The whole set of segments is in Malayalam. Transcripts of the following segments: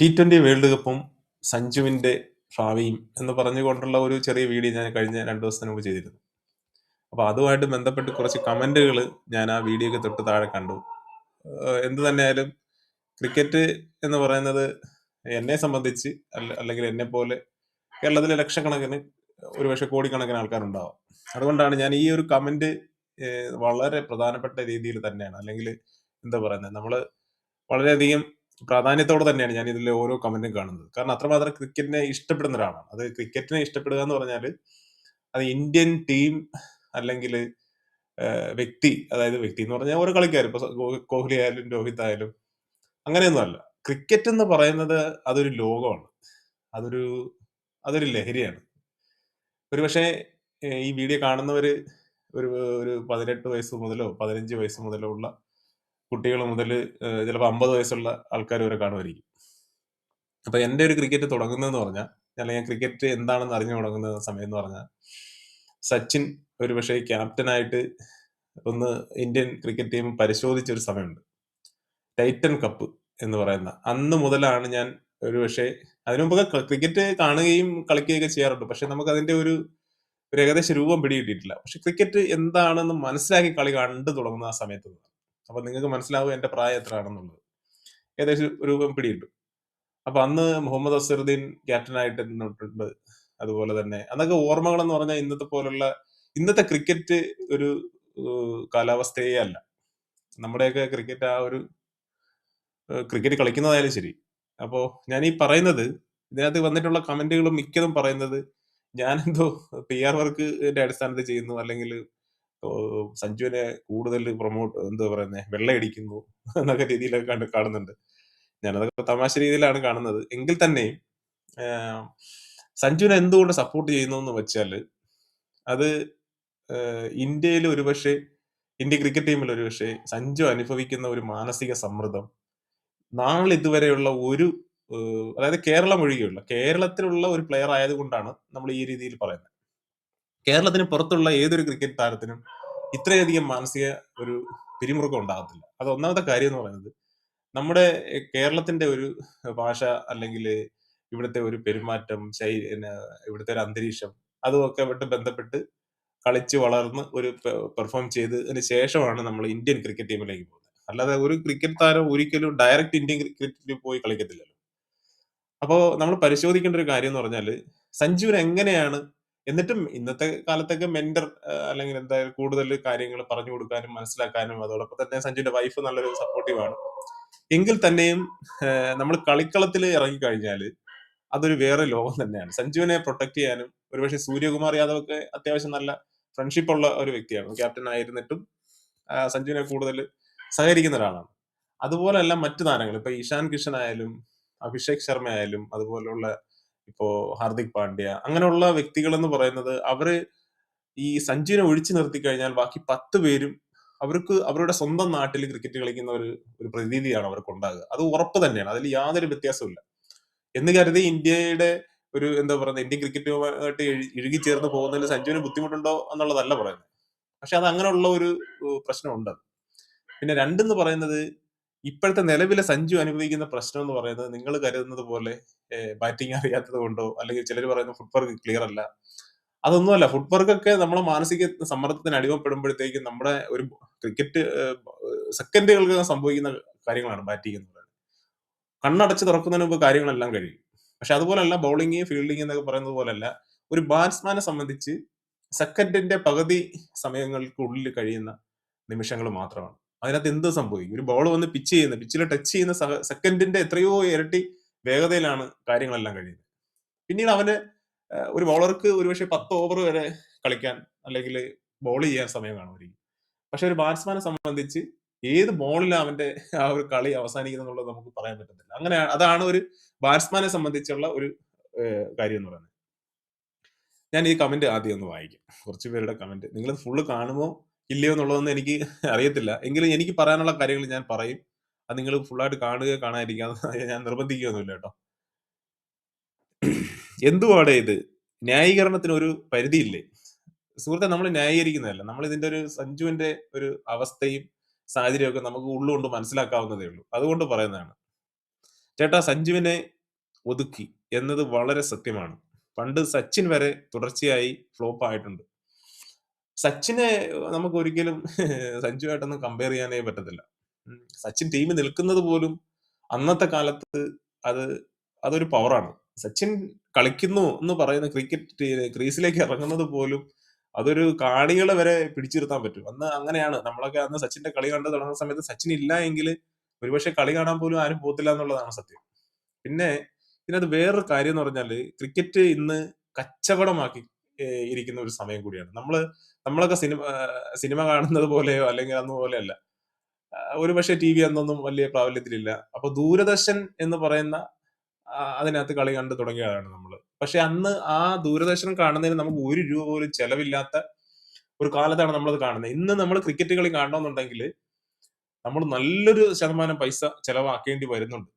ടി ട്വന്റി വേൾഡ് കപ്പും സഞ്ജുവിന്റെ ഭാവിയും എന്ന് പറഞ്ഞുകൊണ്ടുള്ള ഒരു ചെറിയ വീഡിയോ ഞാൻ കഴിഞ്ഞ രണ്ട് ദിവസത്തിന് മുമ്പ് ചെയ്തിരുന്നു. അപ്പോൾ അതുമായിട്ട് ബന്ധപ്പെട്ട് കുറച്ച് കമന്റുകൾ ഞാൻ ആ വീഡിയോയ്ക്ക് തൊട്ട് താഴെ കണ്ടു. എന്തു തന്നെയായാലും ക്രിക്കറ്റ് എന്ന് പറയുന്നത് എന്നെ സംബന്ധിച്ച് അല്ല- അല്ലെങ്കിൽ എന്നെ പോലെ കേരളത്തിലെ ലക്ഷക്കണക്കിന് ഒരുപക്ഷെ കോടിക്കണക്കിന് ആൾക്കാരുണ്ടാവാം. അതുകൊണ്ടാണ് ഞാൻ ഈ ഒരു കമന്റ് വളരെ പ്രധാനപ്പെട്ട രീതിയിൽ തന്നെയാണ്. അല്ലെങ്കിൽ എന്താ പറയുന്നത്? നമ്മൾ വളരെയധികം പ്രാധാന്യത്തോടെ തന്നെയാണ് ഞാൻ ഇതിലെ ഓരോ കമന്റും കാണുന്നത്. കാരണം അത്രമാത്രം ക്രിക്കറ്റിനെ ഇഷ്ടപ്പെടുന്ന ഒരാളാണ്. അത് ക്രിക്കറ്റിനെ ഇഷ്ടപ്പെടുക എന്ന് പറഞ്ഞാൽ അത് ഇന്ത്യൻ ടീം അല്ലെങ്കിൽ വ്യക്തി അതായത് വ്യക്തി എന്ന് പറഞ്ഞാൽ ഓരോ കളിക്കാരും. ഇപ്പൊ കോഹ്ലി ആയാലും രോഹിത് ആയാലും അങ്ങനെയൊന്നുമല്ല ക്രിക്കറ്റ് എന്ന് പറയുന്നത് അതൊരു ലോകമാണ്. അതൊരു അതൊരു ലഹരിയാണ്. ഒരുപക്ഷെ പക്ഷേ ഈ വീഡിയോ കാണുന്നവര് ഒരു ഒരു പതിനെട്ട് വയസ്സ് മുതലോ പതിനഞ്ച് വയസ്സ് മുതലോ ഉള്ള കുട്ടികൾ മുതൽ ചിലപ്പോൾ അമ്പത് വയസ്സുള്ള ആൾക്കാർ വരെ കാണുമായിരിക്കും. അപ്പൊ എന്റെ ഒരു ക്രിക്കറ്റ് തുടങ്ങുന്നതെന്ന് പറഞ്ഞാൽ അല്ലെങ്കിൽ ക്രിക്കറ്റ് എന്താണെന്ന് അറിഞ്ഞു തുടങ്ങുന്ന സമയം എന്ന് പറഞ്ഞാൽ സച്ചിൻ ഒരു പക്ഷേ ക്യാപ്റ്റനായിട്ട് ഒന്ന് ഇന്ത്യൻ ക്രിക്കറ്റ് ടീം പരിശോധിച്ച ഒരു സമയമുണ്ട്. ടൈറ്റൻ കപ്പ് എന്ന് പറയുന്ന അന്ന് മുതലാണ് ഞാൻ ഒരുപക്ഷെ അതിനു മുമ്പൊക്കെ ക്രിക്കറ്റ് കാണുകയും കളിക്കുകയൊക്കെ ചെയ്യാറുണ്ട്. പക്ഷെ നമുക്ക് അതിന്റെ ഒരു ഒരു ഏകദേശ രൂപം പിടികിട്ടിയിട്ടില്ല. പക്ഷെ ക്രിക്കറ്റ് എന്താണെന്ന് മനസ്സിലാക്കി കളി കണ്ടു തുടങ്ങുന്ന ആ സമയത്ത്. അപ്പൊ നിങ്ങൾക്ക് മനസ്സിലാവും എന്റെ പ്രായം എത്ര ആണെന്നുള്ളത് ഏകദേശം ഒരു രൂപം പിടികിട്ടും. അപ്പൊ അന്ന് മുഹമ്മദ് അസറുദ്ദീൻ ക്യാപ്റ്റനായിട്ട് നിന്നിട്ടുണ്ട് അതുപോലെ തന്നെ. അന്നൊക്കെ ഓർമ്മകൾ എന്ന് പറഞ്ഞാൽ ഇന്നത്തെ പോലുള്ള ഇന്നത്തെ ക്രിക്കറ്റ് ഒരു കാലാവസ്ഥയെ അല്ല. നമ്മുടെയൊക്കെ ക്രിക്കറ്റ് ആ ഒരു ക്രിക്കറ്റ് കളിക്കുന്നതായാലും ശരി. അപ്പോ ഞാൻ ഈ പറയുന്നത് ഇതിനകത്ത് വന്നിട്ടുള്ള കമന്റുകളും മിക്കതും പറയുന്നത് ഞാനെന്തോ പി ആർ വർക്ക് അടിസ്ഥാനത്തിൽ ചെയ്യുന്നു അല്ലെങ്കിൽ സഞ്ജുവിനെ കൂടുതൽ പ്രൊമോട്ട് എന്താ പറയുന്നത് വെള്ളയടിക്കുന്നു എന്നൊക്കെ രീതിയിലൊക്കെ കണ്ട് കാണുന്നുണ്ട്. ഞാനതൊക്കെ തമാശ രീതിയിലാണ് കാണുന്നത്. എങ്കിൽ തന്നെയും സഞ്ജുവിനെ എന്തുകൊണ്ട് സപ്പോർട്ട് ചെയ്യുന്നു എന്ന് വെച്ചാൽ അത് ഇന്ത്യയിൽ ഒരുപക്ഷെ ഇന്ത്യ ക്രിക്കറ്റ് ടീമിൽ ഒരുപക്ഷെ സഞ്ജു അനുഭവിക്കുന്ന ഒരു മാനസിക സമ്മർദ്ദം നാളെ ഇതുവരെയുള്ള ഒരു അതായത് കേരളം ഒഴികെയുള്ള കേരളത്തിലുള്ള ഒരു പ്ലെയർ ആയതുകൊണ്ടാണ് നമ്മൾ ഈ രീതിയിൽ പറയുന്നത്. കേരളത്തിന് പുറത്തുള്ള ഏതൊരു ക്രിക്കറ്റ് താരത്തിനും ഇത്രയധികം മാനസിക ഒരു പിരിമുറുക്കം ഉണ്ടാകത്തില്ല. അത് ഒന്നാമത്തെ കാര്യം എന്ന് പറയുന്നത് നമ്മുടെ കേരളത്തിന്റെ ഒരു ഭാഷ അല്ലെങ്കിൽ ഇവിടുത്തെ ഒരു പെരുമാറ്റം ശൈ ഇവിടുത്തെ ഒരു അന്തരീക്ഷം അതുമൊക്കെ ആയിട്ട് ബന്ധപ്പെട്ട് കളിച്ച് വളർന്ന് ഒരു പെർഫോം ചെയ്തതിന് ശേഷമാണ് നമ്മൾ ഇന്ത്യൻ ക്രിക്കറ്റ് ടീമിലേക്ക് പോകുന്നത്. അല്ലാതെ ഒരു ക്രിക്കറ്റ് താരം ഒരിക്കലും ഡയറക്റ്റ് ഇന്ത്യൻ ക്രിക്കറ്റിൽ പോയി കളിക്കത്തില്ലല്ലോ. അപ്പോൾ നമ്മൾ പരിശോധിക്കേണ്ട ഒരു കാര്യം എന്ന് പറഞ്ഞാൽ സഞ്ജുവിന് എങ്ങനെയാണ് എന്നിട്ടും ഇന്നത്തെ കാലത്തൊക്കെ മെന്റർ അല്ലെങ്കിൽ എന്തായാലും കൂടുതൽ കാര്യങ്ങൾ പറഞ്ഞു കൊടുക്കാനും മനസ്സിലാക്കാനും അതോടൊപ്പം തന്നെ സഞ്ജുവിന്റെ വൈഫ് നല്ലൊരു സപ്പോർട്ടീവ് ആണ്. എങ്കിൽ തന്നെയും നമ്മൾ കളിക്കളത്തിൽ ഇറങ്ങിക്കഴിഞ്ഞാൽ അതൊരു വേറെ ലോകം തന്നെയാണ്. സഞ്ജുവിനെ പ്രൊട്ടക്ട് ചെയ്യാനും ഒരുപക്ഷെ സൂര്യകുമാർ യാദവ് ഒക്കെ അത്യാവശ്യം നല്ല ഫ്രണ്ട്ഷിപ്പ് ഉള്ള ഒരു വ്യക്തിയാണ്. ക്യാപ്റ്റൻ ആയിരുന്നിട്ടും സഞ്ജുവിനെ കൂടുതൽ സഹകരിക്കുന്ന ഒരാളാണ്. അതുപോലെയല്ല മറ്റു താരങ്ങൾ ഇപ്പൊ ഇഷാൻ കിഷൻ ആയാലും അഭിഷേക് ശർമ്മ ആയാലും അതുപോലുള്ള ഇപ്പോ ഹാർദിക് പാണ്ഡ്യ അങ്ങനെയുള്ള വ്യക്തികൾ എന്ന് പറയുന്നത് അവർ ഈ സഞ്ജുവിനെ ഒഴിച്ചു നിർത്തി കഴിഞ്ഞാൽ ബാക്കി പത്ത് പേരും അവർക്ക് അവരുടെ സ്വന്തം നാട്ടിൽ ക്രിക്കറ്റ് കളിക്കുന്ന ഒരു ഒരു പ്രതീതിയാണ് അവർക്ക് ഉണ്ടാകുക അത് ഉറപ്പ് തന്നെയാണ്. അതിൽ യാതൊരു വ്യത്യാസമില്ല എന്ന് കരുതി ഇന്ത്യയുടെ ഒരു എന്താ പറയുന്നത് ഇന്ത്യൻ ക്രിക്കറ്റുമായിട്ട് ഇഴുകി ചേർന്ന് പോകുന്നതിൽ സഞ്ജുവിന് ബുദ്ധിമുട്ടുണ്ടോ എന്നുള്ളതല്ല പറയുന്നത്. പക്ഷെ അത് അങ്ങനെയുള്ള ഒരു പ്രശ്നം പ്രശ്നമുണ്ട് പിന്നെ രണ്ടെന്ന് പറയുന്നത് ഇപ്പോഴത്തെ നിലവിലെ സഞ്ജു അനുഭവിക്കുന്ന പ്രശ്നം എന്ന് പറയുന്നത് നിങ്ങൾ കരുതുന്നത് പോലെ ബാറ്റിംഗ് അറിയാത്തത് കൊണ്ടോ അല്ലെങ്കിൽ ചിലർ പറയുന്ന ഫുട് വർക്ക് ക്ലിയർ അല്ല. അതൊന്നുമല്ല ഫുട് വർക്കൊക്കെ നമ്മളെ മാനസിക സമ്മർദ്ദത്തിന് അടിമപ്പെടുമ്പോഴത്തേക്കും നമ്മുടെ ഒരു ക്രിക്കറ്റ് സെക്കൻഡുകൾക്ക് സംഭവിക്കുന്ന കാര്യങ്ങളാണ് ബാറ്റിംഗ് എന്ന് പറയുന്നത്. കണ്ണടച്ച് തുറക്കുന്നതിന് മുമ്പ് കാര്യങ്ങളെല്ലാം കഴിയും. പക്ഷെ അതുപോലല്ല ബൗളിംഗ് ഫീൽഡിംഗ് എന്നൊക്കെ പറയുന്നത് പോലല്ല ഒരു ബാറ്റ്സ്മാനെ സംബന്ധിച്ച് സെക്കൻഡിന്റെ പകുതി സമയങ്ങൾക്കുള്ളിൽ കഴിയുന്ന നിമിഷങ്ങൾ മാത്രമാണ്. അതിനകത്ത് എന്ത് സംഭവിക്കും? ഒരു ബോൾ വന്ന് പിച്ച് ചെയ്യുന്ന പിച്ചിൽ ടച്ച് ചെയ്യുന്ന സെക്കൻഡിന്റെ എത്രയോ ഇരട്ടി വേഗതയിലാണ് കാര്യങ്ങളെല്ലാം കഴിയുന്നത്. പിന്നീട് അവന് ഒരു ബോളർക്ക് ഒരുപക്ഷെ പത്ത് ഓവർ വരെ കളിക്കാൻ അല്ലെങ്കിൽ ബോൾ ചെയ്യാൻ സമയം കാണുമായിരിക്കും. പക്ഷെ ഒരു ബാറ്റ്സ്മാനെ സംബന്ധിച്ച് ഏത് ബോളിലാണ് അവന്റെ ആ ഒരു കളി അവസാനിക്കുന്നത് എന്നുള്ളത് നമുക്ക് പറയാൻ പറ്റത്തില്ല. അങ്ങനെ അതാണ് ഒരു ബാറ്റ്സ്മാനെ സംബന്ധിച്ചുള്ള ഒരു കാര്യം എന്ന് പറയുന്നത്. ഞാൻ ഈ കമന്റ് ആദ്യം ഒന്ന് വായിക്കാം. കുറച്ച് പേരുടെ കമന്റ് നിങ്ങൾ ഫുള്ള് കാണുമോ? ഇല്ലയോ എന്നുള്ളതൊന്നും എനിക്ക് അറിയത്തില്ല. എങ്കിലും എനിക്ക് പറയാനുള്ള കാര്യങ്ങൾ ഞാൻ പറയും. അത് നിങ്ങൾ ഫുള്ളായിട്ട് കാണുക കാണാതിരിക്കാൻ ഞാൻ നിർബന്ധിക്കുകയൊന്നുമില്ല കേട്ടോ. എന്തുവാണ് ഇത്? ന്യായീകരണത്തിന് ഒരു പരിധിയില്ലേ? സുഹൃത്തെ നമ്മൾ ന്യായീകരിക്കുന്നതല്ല. നമ്മൾ ഇതിന്റെ ഒരു സഞ്ജുവിന്റെ ഒരു അവസ്ഥയും സാഹചര്യമൊക്കെ നമുക്ക് ഉള്ളുകൊണ്ട് മനസ്സിലാക്കാവുന്നതേ ഉള്ളൂ. അതുകൊണ്ട് പറയുന്നതാണ്. ചേട്ടാ സഞ്ജുവിനെ ഒതുക്കി എന്നത് വളരെ സത്യമാണ്. പണ്ട് സച്ചിൻ വരെ തുടർച്ചയായി ഫ്ലോപ്പ് ആയിട്ടുണ്ട്. സച്ചിനെ നമുക്ക് ഒരിക്കലും സഞ്ജുവായിട്ടൊന്നും കമ്പയർ ചെയ്യാനേ പറ്റത്തില്ല. സച്ചിൻ ടീമിൽ നിൽക്കുന്നത് പോലും അന്നത്തെ കാലത്ത് അത് അതൊരു പവറാണ്. സച്ചിൻ കളിക്കുന്നു എന്ന് പറയുന്ന ക്രിക്കറ്റ് ക്രീസിലേക്ക് ഇറങ്ങുന്നത് പോലും അതൊരു കാണികളെ വരെ പിടിച്ചിരുത്താൻ പറ്റും. അന്ന് അങ്ങനെയാണ്. നമ്മളൊക്കെ അന്ന് സച്ചിന്റെ കളി കണ്ട് തുടങ്ങുന്ന സമയത്ത് സച്ചിൻ ഇല്ല എങ്കിൽ ഒരുപക്ഷെ കളി കാണാൻ പോലും ആരും പോകത്തില്ല എന്നുള്ളതാണ് സത്യം. പിന്നെ ഇതിനകത്ത് വേറൊരു കാര്യം എന്ന് പറഞ്ഞാൽ ക്രിക്കറ്റ് ഇന്ന് കച്ചവടമാക്കി ഇരിക്കുന്ന ഒരു സമയം കൂടിയാണ്. നമ്മൾ നമ്മളൊക്കെ സിനിമ സിനിമ കാണുന്നത് പോലെയോ അല്ലെങ്കിൽ അന്ന് പോലെയല്ല. ഒരു പക്ഷേ ടി വി അന്നൊന്നും വലിയ പ്രാബല്യത്തിലില്ല. അപ്പൊ ദൂരദർശൻ എന്ന് പറയുന്ന അതിനകത്ത് കളി കണ്ട് തുടങ്ങിയതാണ് നമ്മൾ പക്ഷെ അന്ന് ആ ദൂരദർശൻ കാണുന്നതിന് നമുക്ക് ഒരു രൂപ പോലും ചെലവില്ലാത്ത ഒരു കാലത്താണ് നമ്മളത് കാണുന്നത്. ഇന്ന് നമ്മൾ ക്രിക്കറ്റ് കളി കാണണമെന്നുണ്ടെങ്കിൽ നമ്മൾ നല്ലൊരു ശതമാനം പൈസ ചെലവാക്കേണ്ടി വരുന്നുണ്ട്.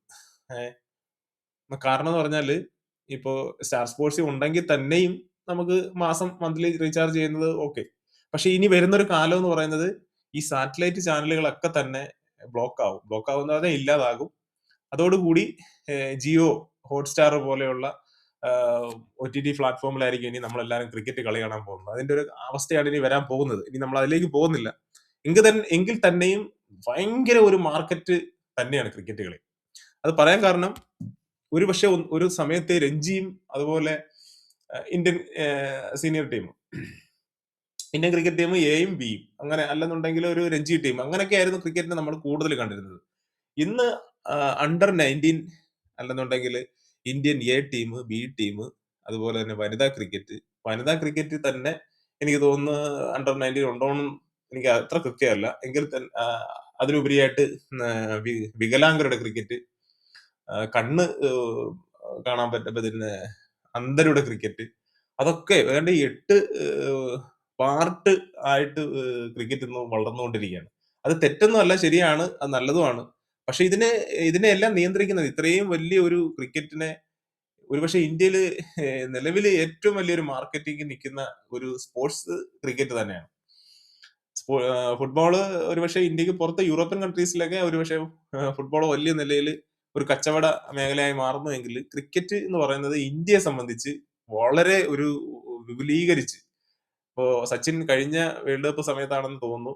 കാരണം എന്ന് പറഞ്ഞാൽ ഇപ്പോ സ്റ്റാർ സ്പോർട്സ് ഉണ്ടെങ്കിൽ തന്നെയും നമുക്ക് മാസം മന്ത്ലി റീചാർജ് ചെയ്യുന്നത് ഓക്കെ. പക്ഷെ ഇനി വരുന്നൊരു കാലം എന്ന് പറയുന്നത് ഈ സാറ്റലൈറ്റ് ചാനലുകളൊക്കെ തന്നെ ബ്ലോക്ക് ആവും. ബ്ലോക്ക് ആവുന്ന പറഞ്ഞാൽ ഇല്ലാതാകും. അതോടുകൂടി ജിയോ, ഹോട്ട്സ്റ്റാർ പോലെയുള്ള ഒ ടി ടി പ്ലാറ്റ്ഫോമിലായിരിക്കും ഇനി നമ്മളെല്ലാവരും ക്രിക്കറ്റ് കളി കാണാൻ പോകുന്നത്. അതിന്റെ ഒരു അവസ്ഥയാണ് ഇനി വരാൻ പോകുന്നത്. ഇനി നമ്മൾ അതിലേക്ക് പോകുന്നില്ല. എങ്കിൽ തന്നെ എങ്കിൽ തന്നെയും ഭയങ്കര ഒരു മാർക്കറ്റ് തന്നെയാണ് ക്രിക്കറ്റ് കളി. അത് പറയാൻ കാരണം ഒരു പക്ഷേ ഒരു സമയത്തെ രഞ്ജിയും അതുപോലെ Indian senior team Indian cricket team എയും ബിയും അങ്ങനെ അല്ലെന്നുണ്ടെങ്കിൽ ഒരു രഞ്ജി ടീം അങ്ങനെയൊക്കെയായിരുന്നു ക്രിക്കറ്റിനെ നമ്മൾ കൂടുതൽ കണ്ടിരുന്നത്. ഇന്ന് അണ്ടർ 19 അല്ലെന്നുണ്ടെങ്കിൽ Indian A team, B team അതുപോലെ തന്നെ വനിതാ ക്രിക്കറ്റ്. വനിതാ ക്രിക്കറ്റിൽ തന്നെ എനിക്ക് തോന്നുന്നു അണ്ടർ 19 ഉണ്ടോന്നും എനിക്ക് അത്ര കൃത്യമല്ല. എങ്കിൽ തന്നെ അതിലുപരിയായിട്ട് വികലാംഗരുടെ ക്രിക്കറ്റ്, കണ്ണ് കാണാൻ പറ്റുന്ന അന്ധരുടെ ക്രിക്കറ്റ് അതൊക്കെ ഏതാണ്ട് എട്ട് പാർട്ട് ആയിട്ട് ക്രിക്കറ്റ് ഇന്ന് വളർന്നുകൊണ്ടിരിക്കുകയാണ്. അത് തെറ്റൊന്നും അല്ല ശരിയാണ്. അത് നല്ലതുമാണ്. പക്ഷെ ഇതിനെ ഇതിനെ എല്ലാം നിയന്ത്രിക്കുന്നത് ഇത്രയും വലിയ ഒരു ക്രിക്കറ്റിനെ ഒരുപക്ഷെ ഇന്ത്യയിൽ നിലവിൽ ഏറ്റവും വലിയൊരു മാർക്കറ്റിംഗ് നിൽക്കുന്ന ഒരു സ്പോർട്സ് ക്രിക്കറ്റ് തന്നെയാണ്. ഫുട്ബോൾ ഒരുപക്ഷെ ഇന്ത്യയ്ക്ക് പുറത്ത് യൂറോപ്യൻ കൺട്രീസിലൊക്കെ ഒരുപക്ഷെ ഫുട്ബോൾ വലിയ നിലയിൽ ഒരു കച്ചവട മേഖലയായി മാറുന്നുവെങ്കിൽ ക്രിക്കറ്റ് എന്ന് പറയുന്നത് ഇന്ത്യയെ സംബന്ധിച്ച് വളരെ ഒരു വിപുലീകരിച്ച് ഇപ്പോ സച്ചിൻ കഴിഞ്ഞ വേൾഡ് കപ്പ് സമയത്താണെന്ന് തോന്നുന്നു.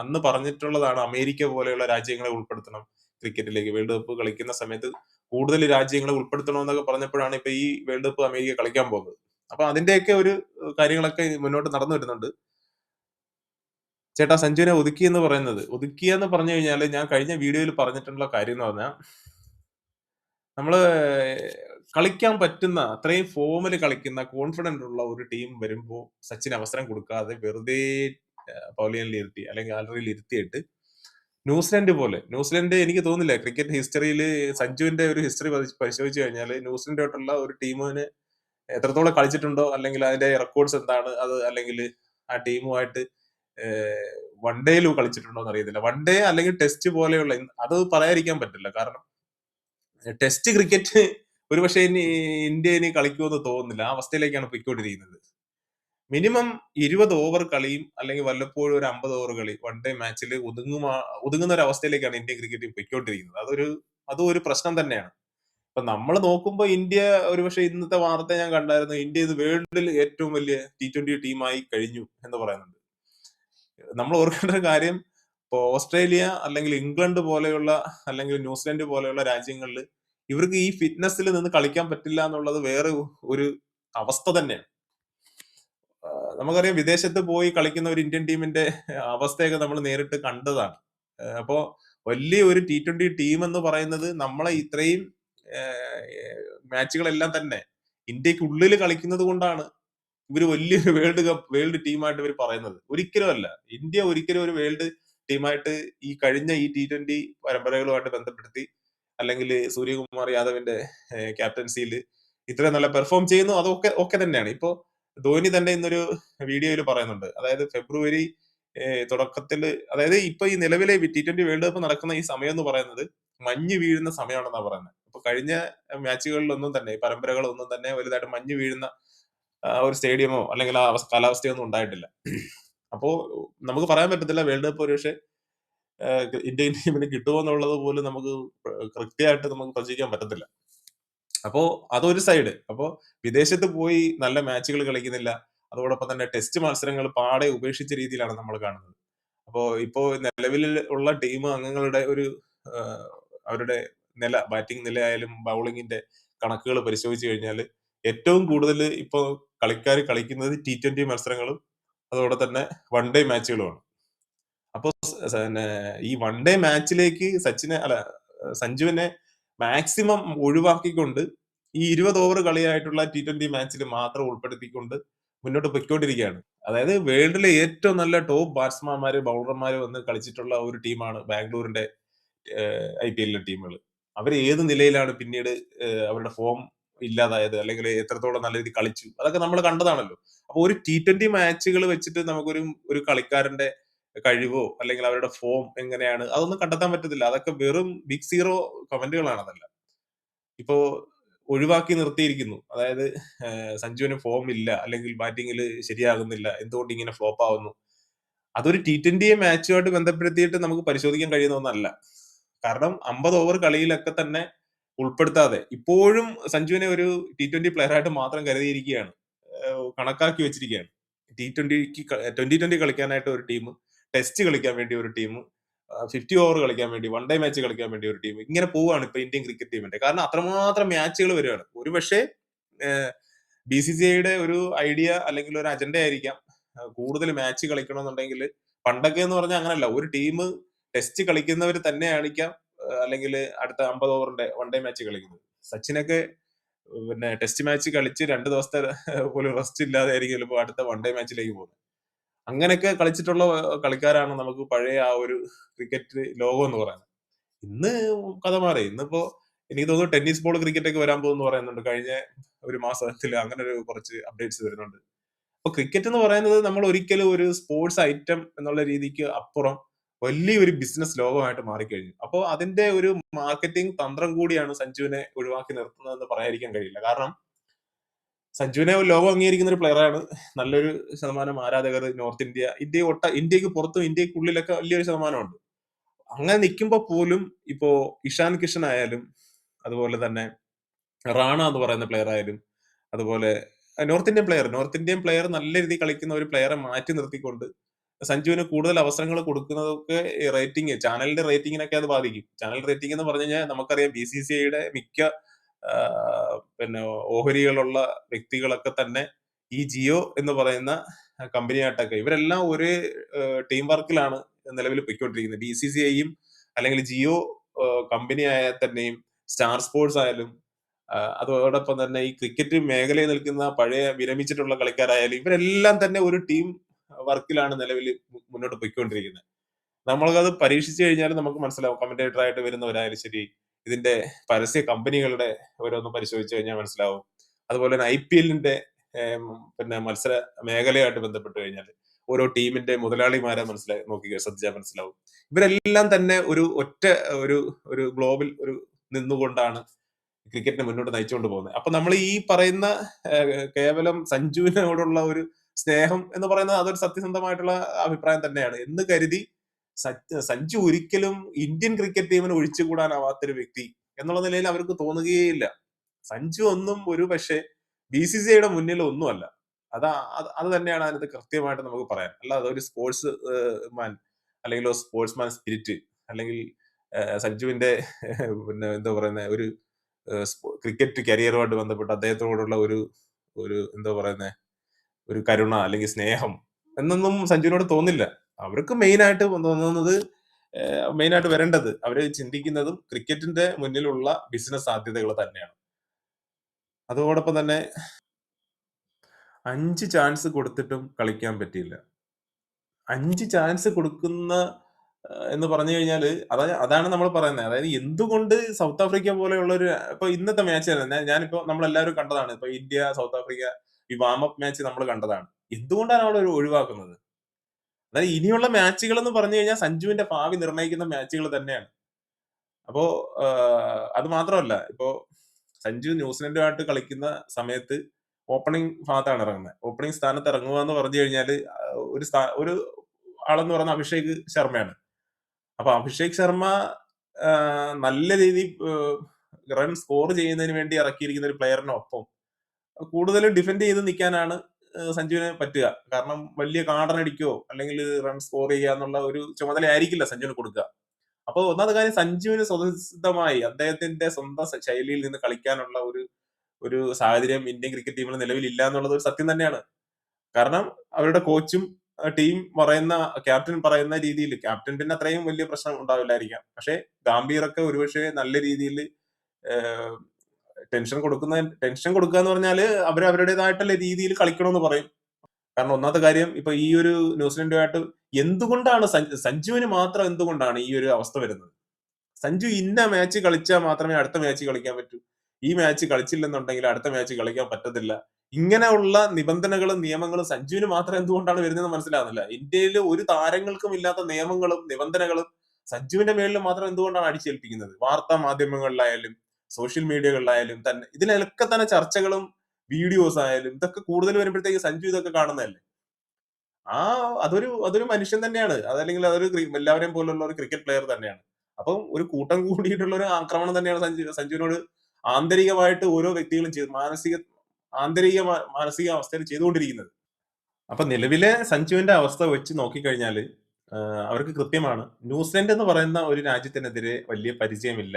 അന്ന് പറഞ്ഞിട്ടുള്ളതാണ് അമേരിക്ക പോലെയുള്ള രാജ്യങ്ങളെ ഉൾപ്പെടുത്തണം ക്രിക്കറ്റിലേക്ക്. വേൾഡ് കപ്പ് കളിക്കുന്ന സമയത്ത് കൂടുതൽ രാജ്യങ്ങളെ ഉൾപ്പെടുത്തണം എന്നൊക്കെ പറഞ്ഞപ്പോഴാണ് ഇപ്പൊ ഈ വേൾഡ് കപ്പ് അമേരിക്ക കളിക്കാൻ പോകുന്നത്. അപ്പൊ അതിന്റെയൊക്കെ ഒരു കാര്യങ്ങളൊക്കെ മുന്നോട്ട് നടന്നു വരുന്നുണ്ട്. ചേട്ടാ സഞ്ജുവിനെ ഒതുക്കി എന്ന് പറയുന്നത് ഒതുക്കി എന്ന് പറഞ്ഞു കഴിഞ്ഞാൽ ഞാൻ കഴിഞ്ഞ വീഡിയോയിൽ പറഞ്ഞിട്ടുള്ള കാര്യം എന്ന് പറഞ്ഞാൽ നമ്മൾ കളിക്കാൻ പറ്റുന്ന അത്രയും ഫോമിൽ കളിക്കുന്ന കോൺഫിഡന്റ് ഉള്ള ഒരു ടീം വരുമ്പോൾ സച്ചിൻ അവസരം കൊടുക്കാതെ വെറുതെ പൗലിയനിൽ ഇരുത്തി അല്ലെങ്കിൽ ഗാലറിയിൽ ഇരുത്തിയിട്ട് ന്യൂസിലൻഡ് പോലെ ന്യൂസിലൻഡ് എനിക്ക് തോന്നുന്നില്ല ക്രിക്കറ്റ് ഹിസ്റ്ററിയിൽ സഞ്ജുവിന്റെ ഒരു ഹിസ്റ്ററി പരിശോധിച്ചു കഴിഞ്ഞാൽ ന്യൂസിലൻഡായിട്ടുള്ള ഒരു ടീമിന് എത്രത്തോളം കളിച്ചിട്ടുണ്ടോ അല്ലെങ്കിൽ അതിന്റെ റെക്കോർഡ്സ് എന്താണ് അത് അല്ലെങ്കിൽ ആ ടീമുമായിട്ട് വൺ ഡേയിൽ കളിച്ചിട്ടുണ്ടോ എന്ന് അറിയത്തില്ല. വൺ ഡേ അല്ലെങ്കിൽ ടെസ്റ്റ് പോലെയുള്ള അത് പറയാതിരിക്കാൻ പറ്റില്ല. കാരണം ടെസ്റ്റ് ക്രിക്കറ്റ് ഒരുപക്ഷെ ഇനി ഇന്ത്യ ഇനി കളിക്കുമെന്ന് തോന്നുന്നില്ല. ആ അവസ്ഥയിലേക്കാണ് പൊയ്ക്കൊണ്ടിരിക്കുന്നത്. മിനിമം ഇരുപത് ഓവർ കളിയും അല്ലെങ്കിൽ വല്ലപ്പോഴും ഒരു അമ്പത് ഓവർ കളി വൺ ഡേ മാച്ചിൽ ഒതുങ്ങുമാ ഒതുങ്ങുന്ന ഒരു അവസ്ഥയിലേക്കാണ് ഇന്ത്യൻ ക്രിക്കറ്റ് പൊയ്ക്കൊണ്ടിരിക്കുന്നത്. അതൊരു അതും ഒരു പ്രശ്നം തന്നെയാണ്. ഇപ്പൊ നമ്മൾ നോക്കുമ്പോൾ ഇന്ത്യ ഒരുപക്ഷെ ഇന്നത്തെ വാർത്ത ഞാൻ കണ്ടായിരുന്നു. ഇന്ത്യ ഇത് വേൾഡിൽ ഏറ്റവും വലിയ ടി ട്വന്റി ടീമായി കഴിഞ്ഞു എന്ന് പറയുന്നുണ്ട്. നമ്മൾ ഓർക്കേണ്ട ഒരു കാര്യം ഇപ്പൊ ഓസ്ട്രേലിയ അല്ലെങ്കിൽ ഇംഗ്ലണ്ട് പോലെയുള്ള അല്ലെങ്കിൽ ന്യൂസിലൻഡ് പോലെയുള്ള രാജ്യങ്ങളിൽ ഇവർക്ക് ഈ ഫിറ്റ്നസ്സിൽ നിന്ന് കളിക്കാൻ പറ്റില്ല എന്നുള്ളത് വേറെ ഒരു അവസ്ഥ തന്നെയാണ്. നമുക്കറിയാം വിദേശത്ത് പോയി കളിക്കുന്ന ഒരു ഇന്ത്യൻ ടീമിന്റെ അവസ്ഥയൊക്കെ നമ്മൾ നേരിട്ട് കണ്ടതാണ്. അപ്പോൾ അപ്പോ വലിയ ഒരു ടി ട്വന്റി ടീം എന്ന് പറയുന്നത് നമ്മളെ ഇത്രയും മാച്ചുകളെല്ലാം തന്നെ ഇന്ത്യക്കുള്ളിൽ കളിക്കുന്നത് കൊണ്ടാണ് ഇവർ വലിയൊരു വേൾഡ് കപ്പ് വേൾഡ് ടീമായിട്ട് ഇവർ പറയുന്നത്. ഒരിക്കലും അല്ല. ഇന്ത്യ ഒരിക്കലും ഒരു വേൾഡ് ടീമായിട്ട് ഈ കഴിഞ്ഞ ഈ ടി ട്വന്റി പരമ്പരകളുമായിട്ട് ബന്ധപ്പെടുത്തി അല്ലെങ്കിൽ സൂര്യകുമാർ യാദവിന്റെ ക്യാപ്റ്റൻസിയിൽ ഇത്ര നല്ല പെർഫോം ചെയ്യുന്നു അതൊക്കെ ഒക്കെ തന്നെയാണ്. ഇപ്പോ ധോനി തന്നെ ഇന്നൊരു വീഡിയോയിൽ പറയുന്നുണ്ട്. അതായത് ഫെബ്രുവരി തുടക്കത്തിൽ അതായത് ഇപ്പൊ ഈ നിലവിലെ ടി ട്വന്റി വേൾഡ് കപ്പ് നടക്കുന്ന ഈ സമയം എന്ന് പറയുന്നത് മഞ്ഞ് വീഴുന്ന സമയമാണെന്നാണ് പറയുന്നത്. ഇപ്പൊ കഴിഞ്ഞ മാച്ചുകളിലൊന്നും തന്നെ പരമ്പരകളൊന്നും തന്നെ വലുതായിട്ട് മഞ്ഞ് വീഴുന്ന ഒരു സ്റ്റേഡിയമോ അല്ലെങ്കിൽ ആ കാലാവസ്ഥയോ ഒന്നും ഉണ്ടായിട്ടില്ല. അപ്പോ നമുക്ക് പറയാൻ പറ്റത്തില്ല വേൾഡ് കപ്പ് ഒരുപക്ഷെ ഇന്ത്യൻ ടീമിന് കിട്ടുമോ എന്നുള്ളത് പോലും നമുക്ക് കൃത്യമായിട്ട് നമുക്ക് പ്രവചിക്കാൻ പറ്റത്തില്ല. അപ്പോ അതൊരു സൈഡ്. അപ്പോ വിദേശത്ത് പോയി നല്ല മാച്ചുകൾ കളിക്കുന്നില്ല. അതോടൊപ്പം തന്നെ ടെസ്റ്റ് മത്സരങ്ങൾ പാടെ ഉപേക്ഷിച്ച രീതിയിലാണ് നമ്മൾ കാണുന്നത്. അപ്പോ ഇപ്പോ നിലവിൽ ഉള്ള ടീം അംഗങ്ങളുടെ ഒരു അവരുടെ നില ബാറ്റിംഗ് നിലയായാലും ബൗളിങ്ങിന്റെ കണക്കുകൾ പരിശോധിച്ചു കഴിഞ്ഞാൽ ഏറ്റവും കൂടുതൽ ഇപ്പോൾ കളിക്കാർ കളിക്കുന്നത് ടി ട്വന്റി മത്സരങ്ങളും അതോടെ തന്നെ വൺ ഡേ മാച്ചുകളുമാണ്. അപ്പോ പിന്നെ ഈ വൺ ഡേ മാച്ചിലേക്ക് സച്ചിനെ അല്ല സഞ്ജുവിനെ മാക്സിമം ഒഴിവാക്കിക്കൊണ്ട് ഈ 20 ഓവർ കളിയായിട്ടുള്ള ടി ട്വന്റി മാച്ചിൽ മാത്രം ഉൾപ്പെടുത്തിക്കൊണ്ട് മുന്നോട്ട് പൊയ്ക്കൊണ്ടിരിക്കുകയാണ്. അതായത് വേൾഡിലെ ഏറ്റവും നല്ല ടോപ്പ് ബാറ്റ്സ്മാൻമാര്, ബൗളർമാര് വന്ന് കളിച്ചിട്ടുള്ള ഒരു ടീമാണ് ബാംഗ്ലൂരിന്റെ ഐ പി എല്ലിലെ ടീമുകൾ. അവർ ഏത് നിലയിലാണ് പിന്നീട് അവരുടെ ഫോം ഇല്ലാതായത് അല്ലെങ്കിൽ എത്രത്തോളം നല്ല രീതിയിൽ കളിച്ചു അതൊക്കെ നമ്മൾ കണ്ടതാണല്ലോ. അപ്പൊ ഒരു ടി ട്വന്റി മാച്ചുകൾ വെച്ചിട്ട് നമുക്കൊരു ഒരു കളിക്കാരന്റെ കഴിവോ അല്ലെങ്കിൽ അവരുടെ ഫോം എങ്ങനെയാണ് അതൊന്നും കണ്ടെത്താൻ പറ്റത്തില്ല. അതൊക്കെ വെറും ബിഗ് സീറോ കമന്റുകളാണ് അതല്ല ഇപ്പോ ഒഴിവാക്കി നിർത്തിയിരിക്കുന്നു. അതായത് സഞ്ജുവിന് ഫോം ഇല്ല അല്ലെങ്കിൽ ബാറ്റിംഗിൽ ശരിയാകുന്നില്ല. എന്തുകൊണ്ട് ഇങ്ങനെ ഫ്ലോപ്പ് ആവുന്നു? അതൊരു ടി ട്വന്റി മാച്ചുമായിട്ട് ബന്ധപ്പെടുത്തിയിട്ട് നമുക്ക് പരിശോധിക്കാൻ കഴിയുന്ന ഒന്നല്ല. കാരണം 50 ഓവർ കളിയിലൊക്കെ തന്നെ ഉൾപ്പെടുത്താതെ ഇപ്പോഴും സഞ്ജുവിനെ ഒരു ടി ട്വന്റി പ്ലെയർ ആയിട്ട് മാത്രം കരുതിയിരിക്കുകയാണ്. കണക്കാക്കി വെച്ചിരിക്കുകയാണ്. ടി ട്വന്റിക്ക് ട്വന്റി ട്വന്റി കളിക്കാനായിട്ട് ഒരു ടീം, ടെസ്റ്റ് കളിക്കാൻ വേണ്ടി ഒരു ടീം, ഫിഫ്റ്റി 50 ഓവർ കളിക്കാൻ വേണ്ടി, വൺ ഡേ മാച്ച് കളിക്കാൻ വേണ്ടി ഒരു ടീം. ഇങ്ങനെ പോവുകയാണ് ഇപ്പൊ ഇന്ത്യൻ ക്രിക്കറ്റ് ടീമിന്റെ. കാരണം അത്രമാത്രം മാച്ചുകൾ വരികയാണ്. സി സി ഐയുടെ ഒരു ഐഡിയ അല്ലെങ്കിൽ ഒരു അജണ്ട ആയിരിക്കാം കൂടുതൽ മാച്ച് കളിക്കണമെന്നുണ്ടെങ്കിൽ പണ്ടൊക്കെ എന്ന് പറഞ്ഞാൽ അങ്ങനല്ല. ഒരു ടീം ടെസ്റ്റ് കളിക്കുന്നവർ തന്നെ ആയിരിക്കാം അല്ലെങ്കിൽ അടുത്ത 50 ഓവറിന്റെ വൺ ഡേ മാച്ച് കളിക്കുന്നത്. സച്ചിനൊക്കെ പിന്നെ ടെസ്റ്റ് മാച്ച് കളിച്ച് രണ്ട് ദിവസത്തെ പോലും റെസ്റ്റ് ഇല്ലാതെ ആയിരിക്കും ചിലപ്പോൾ അടുത്ത വൺ ഡേ മാച്ചിലേക്ക് പോകുന്നത്. അങ്ങനെയൊക്കെ കളിച്ചിട്ടുള്ള കളിക്കാരാണ് നമുക്ക് പഴയ ആ ഒരു ക്രിക്കറ്റ് ലോകം എന്ന് പറയുന്നത്. ഇന്ന് കഥ മാറി. ഇന്നിപ്പോ എനിക്ക് തോന്നുന്നു ടെന്നീസ് ബോൾ ക്രിക്കറ്റ് ഒക്കെ വരാൻ പോകുന്നു പറയുന്നുണ്ട്. കഴിഞ്ഞ ഒരു മാസത്തിൽ അങ്ങനെ ഒരു കുറച്ച് അപ്ഡേറ്റ്സ് വരുന്നുണ്ട്. അപ്പൊ ക്രിക്കറ്റ് എന്ന് പറയുന്നത് നമ്മൾ ഒരിക്കലും ഒരു സ്പോർട്സ് ഐറ്റം എന്നുള്ള രീതിക്ക് അപ്പുറം വലിയൊരു ബിസിനസ് ലോകമായിട്ട് മാറിക്കഴിഞ്ഞു. അപ്പോൾ അതിന്റെ ഒരു മാർക്കറ്റിംഗ് തന്ത്രം കൂടിയാണ് സഞ്ജുവിനെ ഒഴിവാക്കി നിർത്തുന്നതെന്ന് പറയാതിരിക്കാൻ കഴിയില്ല. കാരണം സഞ്ജുവിനെ ലോകം അംഗീകരിക്കുന്ന ഒരു പ്ലെയറാണ്. നല്ലൊരു ശതമാനം ആരാധകർ നോർത്ത് ഇന്ത്യ, ഇന്ത്യ ഒട്ട ഇന്ത്യയ്ക്ക് പുറത്തും ഇന്ത്യക്കുള്ളിലൊക്കെ വലിയൊരു ശതമാനമുണ്ട്. അങ്ങനെ നിൽക്കുമ്പോൾ പോലും ഇപ്പോ ഇഷാൻ കിഷൻ ആയാലും അതുപോലെ തന്നെ റാണ എന്ന് പറയുന്ന പ്ലെയർ ആയാലും അതുപോലെ north Indian player north Indian player നല്ല രീതിയിൽ കളിക്കുന്ന ഒരു പ്ലെയറെ മാറ്റി നിർത്തിക്കൊണ്ട് സഞ്ജുവിന് കൂടുതൽ അവസരങ്ങൾ കൊടുക്കുന്നതൊക്കെ റേറ്റിംഗ് ചാനലിന്റെ റേറ്റിംഗിനൊക്കെ അത് ബാധിക്കും. ചാനൽ റേറ്റിംഗ് എന്ന് പറഞ്ഞു കഴിഞ്ഞാൽ നമുക്കറിയാം ബി സി സി ഐയുടെ മിക്ക പിന്നെ ഓഹരികളുള്ള വ്യക്തികളൊക്കെ തന്നെ ഈ ജിയോ എന്ന് പറയുന്ന കമ്പനിയായിട്ടൊക്കെ ഇവരെല്ലാം ഒരു ടീം വർക്കിലാണ് നിലവിൽ പൊയ്ക്കൊണ്ടിരിക്കുന്നത്. ഐയും അല്ലെങ്കിൽ ജിയോ കമ്പനി ആയാൽ തന്നെയും സ്റ്റാർ സ്പോർട്സ് ആയാലും അതോടൊപ്പം തന്നെ ഈ ക്രിക്കറ്റ് മേഖലയിൽ നിൽക്കുന്ന പഴയ വിരമിച്ചിട്ടുള്ള കളിക്കാരായാലും ഇവരെല്ലാം തന്നെ ഒരു ടീം വർക്കിലാണ് നിലവിൽ മുന്നോട്ട് പോയിക്കൊണ്ടിരിക്കുന്നത് നമ്മൾക്കത് പരീക്ഷിച്ചു കഴിഞ്ഞാൽ നമുക്ക് മനസ്സിലാവും കമന്റേറ്റർ ആയിട്ട് വരുന്നവരായാലും ശരി, ഇതിന്റെ പരസ്യ കമ്പനികളുടെ ഓരോന്ന് പരിശോധിച്ചു കഴിഞ്ഞാൽ മനസ്സിലാവും. അതുപോലെ തന്നെ ഐ പി എല്ലിന്റെ പിന്നെ മത്സര മേഖലയായിട്ട് ബന്ധപ്പെട്ട് കഴിഞ്ഞാൽ ഓരോ ടീമിന്റെ മുതലാളിമാരെ മനസ്സിലായി നോക്കി ശ്രദ്ധിച്ചാൽ മനസ്സിലാവും. ഇവരെല്ലാം തന്നെ ഒരു ഒറ്റ ഒരു ഒരു ഗ്ലോബൽ ഒരു നിന്നുകൊണ്ടാണ് ക്രിക്കറ്റിനെ മുന്നോട്ട് നയിച്ചുകൊണ്ട് പോകുന്നത്. അപ്പൊ നമ്മൾ ഈ പറയുന്ന കേവലം സഞ്ജുവിനോടുള്ള ഒരു സ്നേഹം എന്ന് പറയുന്നത് അതൊരു സത്യസന്ധമായിട്ടുള്ള അഭിപ്രായം തന്നെയാണ്. എന്ന് കരുതി സഞ്ജു ഒരിക്കലും ഇന്ത്യൻ ക്രിക്കറ്റ് ടീമിന് ഒഴിച്ചുകൂടാനാവാത്തൊരു വ്യക്തി എന്നുള്ള നിലയിൽ അവർക്ക് തോന്നുകയേയില്ല. സഞ്ജു ഒന്നും ഒരു പക്ഷേ സിയുടെ മുന്നിൽ ഒന്നുമല്ല. അതാ അത് തന്നെയാണ് അതിനകത്ത് കൃത്യമായിട്ട് നമുക്ക് പറയാൻ. അല്ലാതെ ഒരു സ്പോർട്സ് മാൻ അല്ലെങ്കിൽ ഒരു സ്പോർട്സ്മാൻ സ്പിരിറ്റ് അല്ലെങ്കിൽ സഞ്ജുവിന്റെ പിന്നെ എന്താ പറയുന്ന ഒരു ക്രിക്കറ്റ് കരിയറുമായിട്ട് ബന്ധപ്പെട്ട് അദ്ദേഹത്തോടുള്ള ഒരു ഒരു എന്താ പറയുന്നെ ഒരു കരുണ അല്ലെങ്കിൽ സ്നേഹം എന്നൊന്നും സഞ്ജുവിനോട് തോന്നില്ല. അവർക്ക് മെയിൻ ആയിട്ട് തോന്നുന്നത് മെയിനായിട്ട് വരേണ്ടത് അവർ ചിന്തിക്കുന്നതും ക്രിക്കറ്റിന്റെ മുന്നിലുള്ള ബിസിനസ് സാധ്യതകൾ തന്നെയാണ്. അതോടൊപ്പം തന്നെ അഞ്ച് ചാൻസ് കൊടുത്തിട്ടും കളിക്കാൻ പറ്റിയില്ല. അഞ്ച് ചാൻസ് കൊടുക്കുന്ന എന്ന് പറഞ്ഞു കഴിഞ്ഞാൽ അതായത് അതാണ് നമ്മൾ പറയുന്നത്. അതായത് എന്തുകൊണ്ട് സൗത്ത് ആഫ്രിക്ക പോലെയുള്ള ഒരു ഇപ്പൊ ഇന്നത്തെ മാച്ച് തന്നെ ഞാനിപ്പോ നമ്മളെല്ലാവരും കണ്ടതാണ്. ഇപ്പൊ ഇന്ത്യ, സൗത്ത് ആഫ്രിക്ക ഈ വാം അപ്പ് മാച്ച് നമ്മൾ കണ്ടതാണ്. എന്തുകൊണ്ടാണ് അവിടെ ഒരു ഒഴിവാക്കുന്നത്? അതായത് ഇനിയുള്ള മാച്ചുകൾ എന്ന് പറഞ്ഞു കഴിഞ്ഞാൽ സഞ്ജുവിന്റെ ഭാവി നിർണയിക്കുന്ന മാച്ചുകൾ തന്നെയാണ്. അപ്പോ അത് മാത്രമല്ല ഇപ്പോ സഞ്ജു ന്യൂസിലൻഡുമായിട്ട് കളിക്കുന്ന സമയത്ത് ഓപ്പണിംഗ് ഭാഗത്താണ് ഇറങ്ങുന്നത്. ഓപ്പണിംഗ് സ്ഥാനത്ത് ഇറങ്ങുക എന്ന് പറഞ്ഞു കഴിഞ്ഞാൽ ഒരു സ്ഥാ ഒരു ആളെന്ന് പറഞ്ഞ അഭിഷേക് ശർമ്മയാണ്. അപ്പൊ അഭിഷേക് ശർമ്മ നല്ല രീതിയിൽ റൺ സ്കോർ ചെയ്യുന്നതിന് വേണ്ടി ഇറക്കിയിരിക്കുന്ന ഒരു പ്ലെയറിനൊപ്പം കൂടുതൽ ഡിഫെൻഡ് ചെയ്ത് നിൽക്കാനാണ് സഞ്ജുവിനെ പറ്റുക. കാരണം വലിയ കാടനടിക്കോ അല്ലെങ്കിൽ റൺ സ്കോർ ചെയ്യുക എന്നുള്ള ഒരു ചുമതല ആയിരിക്കില്ല സഞ്ജുവിന് കൊടുക്കുക. അപ്പോൾ ഒന്നാമത്തെ കാര്യം സഞ്ജുവിന് സ്വതസിദ്ധമായി അദ്ദേഹത്തിന്റെ സ്വന്തം ശൈലിയിൽ നിന്ന് കളിക്കാനുള്ള ഒരു ഒരു സാഹചര്യം ഇന്ത്യൻ ക്രിക്കറ്റ് ടീമിൽ നിലവിലില്ല എന്നുള്ളത് ഒരു സത്യം തന്നെയാണ്. കാരണം അവരുടെ കോച്ചും ടീം പറയുന്ന ക്യാപ്റ്റൻ പറയുന്ന രീതിയിൽ ക്യാപ്റ്റൻ പിന്നെ അത്രയും വലിയ പ്രശ്നം ഉണ്ടാവില്ലായിരിക്കാം. പക്ഷെ ഗാംഭീറൊക്കെ ഒരുപക്ഷെ നല്ല രീതിയിൽ ടെൻഷൻ കൊടുക്കുന്ന ടെൻഷൻ കൊടുക്കുക എന്ന് പറഞ്ഞാൽ അവർ അവരുടേതായിട്ടുള്ള രീതിയിൽ കളിക്കണമെന്ന് പറയും. കാരണം ഒന്നാമത്തെ കാര്യം ഇപ്പൊ ഈ ഒരു ന്യൂസിലൻഡുമായിട്ട് എന്തുകൊണ്ടാണ് സഞ്ജു- സഞ്ജുവിന് മാത്രം എന്തുകൊണ്ടാണ് ഈ ഒരു അവസ്ഥ വരുന്നത്? സഞ്ജു ഇന്ന മാച്ച് കളിച്ചാൽ മാത്രമേ അടുത്ത മാച്ച് കളിക്കാൻ പറ്റൂ. ഈ മാച്ച് കളിച്ചില്ലെന്നുണ്ടെങ്കിൽ അടുത്ത മാച്ച് കളിക്കാൻ പറ്റത്തില്ല. ഇങ്ങനെയുള്ള നിബന്ധനകളും നിയമങ്ങളും സഞ്ജുവിന് മാത്രം എന്തുകൊണ്ടാണ് വരുന്നതെന്ന് മനസ്സിലാകുന്നില്ല ഇന്ത്യയിൽ ഒരു താരങ്ങൾക്കും ഇല്ലാത്ത നിയമങ്ങളും നിബന്ധനകളും സഞ്ജുവിന്റെ മേളിൽ മാത്രം എന്തുകൊണ്ടാണ് അടിച്ചേൽപ്പിക്കുന്നത്? വാർത്താ മാധ്യമങ്ങളിലായാലും സോഷ്യൽ മീഡിയകളിലായാലും തന്നെ ഇതിലൊക്കെ തന്നെ ചർച്ചകളും വീഡിയോസ് ആയാലും ഇതൊക്കെ കൂടുതൽ വരുമ്പോഴത്തേക്ക് സഞ്ജു ഇതൊക്കെ കാണുന്നതല്ലേ? ആ അതൊരു അതൊരു മനുഷ്യൻ തന്നെയാണ്. അതല്ലെങ്കിൽ അതൊരു എല്ലാവരെയും പോലുള്ള ഒരു ക്രിക്കറ്റ് പ്ലെയർ തന്നെയാണ്. അപ്പം ഒരു കൂട്ടം കൂടിയിട്ടുള്ള ഒരു ആക്രമണം തന്നെയാണ് സഞ്ജു സഞ്ജുവിനോട് ആന്തരികമായിട്ട് ഓരോ വ്യക്തികളും ചെയ്ത് മാനസിക ആന്തരിക മാനസിക അവസ്ഥയിൽ ചെയ്തുകൊണ്ടിരിക്കുന്നത്. അപ്പൊ നിലവിലെ സഞ്ജുവിന്റെ അവസ്ഥ വെച്ച് നോക്കിക്കഴിഞ്ഞാൽ ആഹ് അവർക്ക് കൃത്യമാണ്. ന്യൂസിലൻഡ് എന്ന് പറയുന്ന ഒരു രാജ്യത്തിനെതിരെ വലിയ പരിചയമില്ല.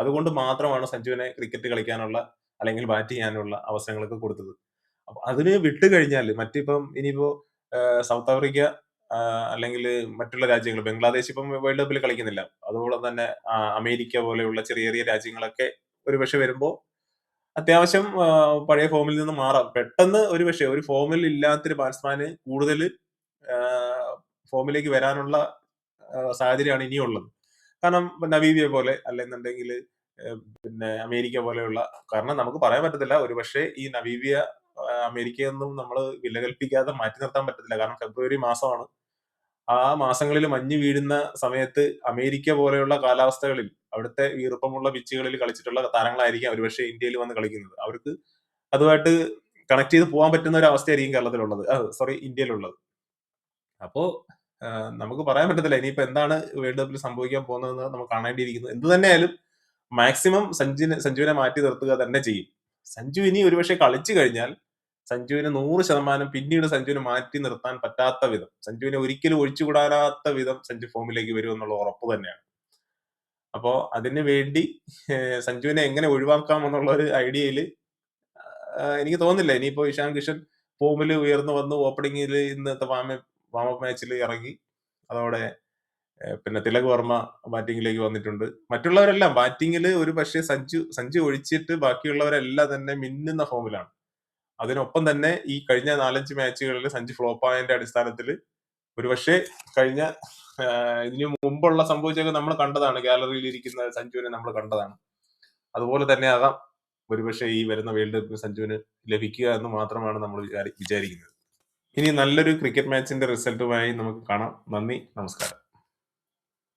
അതുകൊണ്ട് മാത്രമാണ് സഞ്ജുവിനെ ക്രിക്കറ്റ് കളിക്കാനുള്ള അല്ലെങ്കിൽ ബാറ്റ് ചെയ്യാനുള്ള അവസരങ്ങളൊക്കെ കൊടുത്തത്. അപ്പൊ അതിന് വിട്ടു കഴിഞ്ഞാൽ മറ്റിപ്പം ഇനിയിപ്പോ സൗത്ത് ആഫ്രിക്ക അല്ലെങ്കിൽ മറ്റുള്ള രാജ്യങ്ങൾ ബംഗ്ലാദേശ് ഇപ്പം വേൾഡ് കപ്പിൽ കളിക്കുന്നില്ല. അതുപോലെ തന്നെ അമേരിക്ക പോലെയുള്ള ചെറിയ ചെറിയ രാജ്യങ്ങളൊക്കെ ഒരുപക്ഷെ വരുമ്പോൾ അത്യാവശ്യം പഴയ ഫോമിൽ നിന്ന് മാറാം. പെട്ടെന്ന് ഒരു പക്ഷേ ഒരു ഫോമിൽ ഇല്ലാത്തൊരു ബാറ്റ്സ്മാന് കൂടുതൽ ഫോമിലേക്ക് വരാനുള്ള സാഹചര്യമാണ് ഇനിയുള്ളത്. കാരണം നവീബിയെ പോലെ അല്ലെന്നുണ്ടെങ്കിൽ പിന്നെ അമേരിക്ക പോലെയുള്ള കാരണം നമുക്ക് പറയാൻ പറ്റത്തില്ല. ഒരുപക്ഷെ ഈ നവീബിയ അമേരിക്കയൊന്നും നമ്മൾ വിലകൽപ്പിക്കാതെ മാറ്റി നിർത്താൻ പറ്റത്തില്ല. കാരണം ഫെബ്രുവരി മാസമാണ്. ആ മാസങ്ങളിൽ മഞ്ഞ് വീഴുന്ന സമയത്ത് അമേരിക്ക പോലെയുള്ള കാലാവസ്ഥകളിൽ അവിടുത്തെ ഈർപ്പമുള്ള പിച്ചുകളിൽ കളിച്ചിട്ടുള്ള താരങ്ങളായിരിക്കും ഒരുപക്ഷെ ഇന്ത്യയിൽ വന്ന് കളിക്കുന്നത്. അവർക്ക് അതുമായിട്ട് കണക്ട് ചെയ്ത് പോകാൻ പറ്റുന്ന ഒരു അവസ്ഥയായിരിക്കും കേരളത്തിലുള്ളത്. സോറി ഇന്ത്യയിലുള്ളത്. അപ്പോ നമുക്ക് പറയാൻ പറ്റത്തില്ല. ഇനിയിപ്പോ എന്താണ് വേൾഡ് കപ്പിൽ സംഭവിക്കാൻ പോകുന്നതെന്ന് നമുക്ക് കാണേണ്ടിയിരിക്കുന്നു. എന്ത് തന്നെയായാലും മാക്സിമം സഞ്ജുവിനെ സഞ്ജുവിനെ മാറ്റി നിർത്തുക തന്നെ ചെയ്യും. സഞ്ജു ഇനി ഒരുപക്ഷെ കളിച്ചു കഴിഞ്ഞാൽ സഞ്ജുവിന് നൂറ് ശതമാനം പിന്നീട് സഞ്ജുവിനെ മാറ്റി നിർത്താൻ പറ്റാത്ത വിധം സഞ്ജുവിനെ ഒരിക്കലും ഒഴിച്ചുകൂടാനാത്ത വിധം സഞ്ജു ഫോമിലേക്ക് വരും എന്നുള്ള ഉറപ്പ് തന്നെയാണ്. അപ്പോൾ അതിന് വേണ്ടി സഞ്ജുവിനെ എങ്ങനെ ഒഴിവാക്കാം എന്നുള്ള ഒരു ഐഡിയയിൽ എനിക്ക് തോന്നുന്നില്ല. ഇനിയിപ്പോ ഇഷാൻ കിഷൻ ഫോമിൽ ഉയർന്നു വന്ന് ഓപ്പണിംഗിൽ ഇന്നത്തെ വാമ വാമപ്പ് മാച്ചിൽ ഇറങ്ങി. അതോടെ പിന്നെ തിലക് വർമ്മ ബാറ്റിംഗിലേക്ക് വന്നിട്ടുണ്ട്. മറ്റുള്ളവരെല്ലാം ബാറ്റിംഗിൽ ഒരു പക്ഷേ സഞ്ജു സഞ്ജു ഒഴിച്ചിട്ട് ബാക്കിയുള്ളവരെല്ലാം തന്നെ മിന്നുന്ന ഫോമിലാണ്. അതിനൊപ്പം തന്നെ ഈ കഴിഞ്ഞ നാലഞ്ച് മാച്ചുകളിൽ സഞ്ജു ഫ്ലോപ്പായതിന്റെ അടിസ്ഥാനത്തിൽ ഒരുപക്ഷെ കഴിഞ്ഞ ഇതിനു മുമ്പുള്ള സംഭവിച്ചൊക്കെ നമ്മൾ കണ്ടതാണ്. ഗാലറിയിൽ ഇരിക്കുന്ന സഞ്ജുവിനെ നമ്മൾ കണ്ടതാണ്. അതുപോലെ തന്നെ ആകാം. ഒരുപക്ഷെ ഈ വരുന്ന വേൾഡ് കപ്പിൽ സഞ്ജുവിന് ലഭിക്കുക എന്ന് മാത്രമാണ് നമ്മൾ വിചാരി- വിചാരിക്കുന്നത്. ഇനി നല്ലൊരു ക്രിക്കറ്റ് മാച്ചിന്റെ റിസൾട്ടുമായി നമുക്ക് കാണാം. നന്ദി നമസ്കാരം.